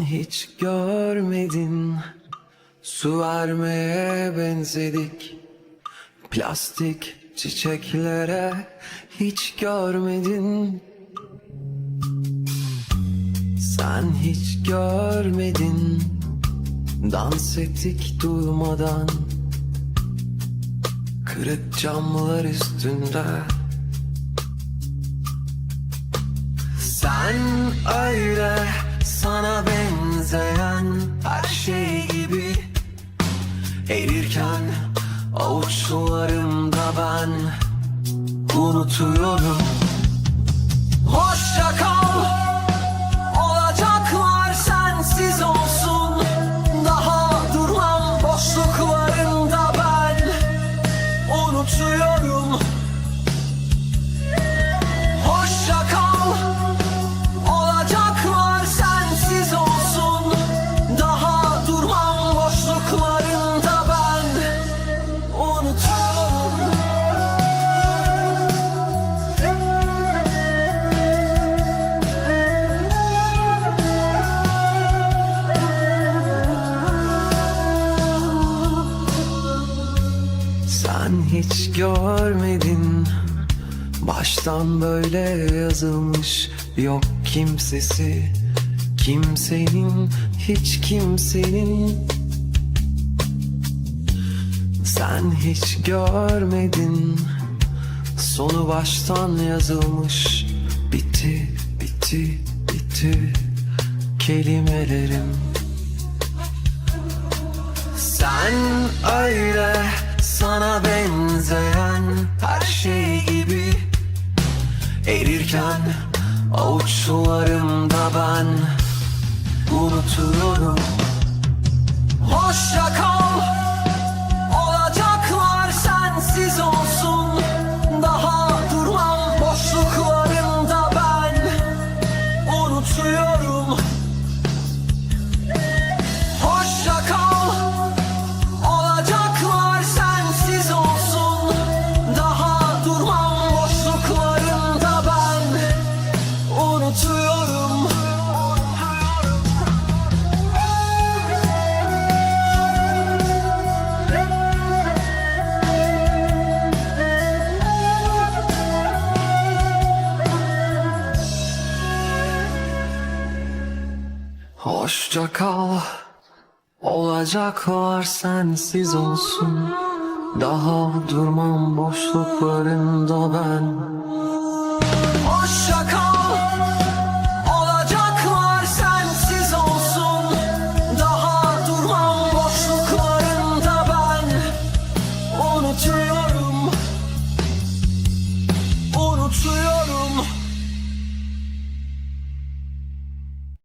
hiç görmedin. Su vermeye benzedik. Plastik çiçeklere hiç görmedin. Sen hiç görmedin. Dans ettik durmadan. Kırık camlar üstünde. Sen öyle sana benzeyen her şey gibi. Erirken avuçlarımda ben unutuyorum. Hoşça kal Sen hiç görmedin. Baştan böyle yazılmış Yok kimsesi. Kimsenin Hiç kimsenin. Sen hiç görmedin. Sonu baştan yazılmış. Bitti, bitti, bitti Kelimelerim. Sen öyle Erirken avuçlarımda ben unutuyorum. Hoşça kal Unutuyorum. Hoşça kal. Olacaklar sensiz olsun. Daha durmam boşluklarında ben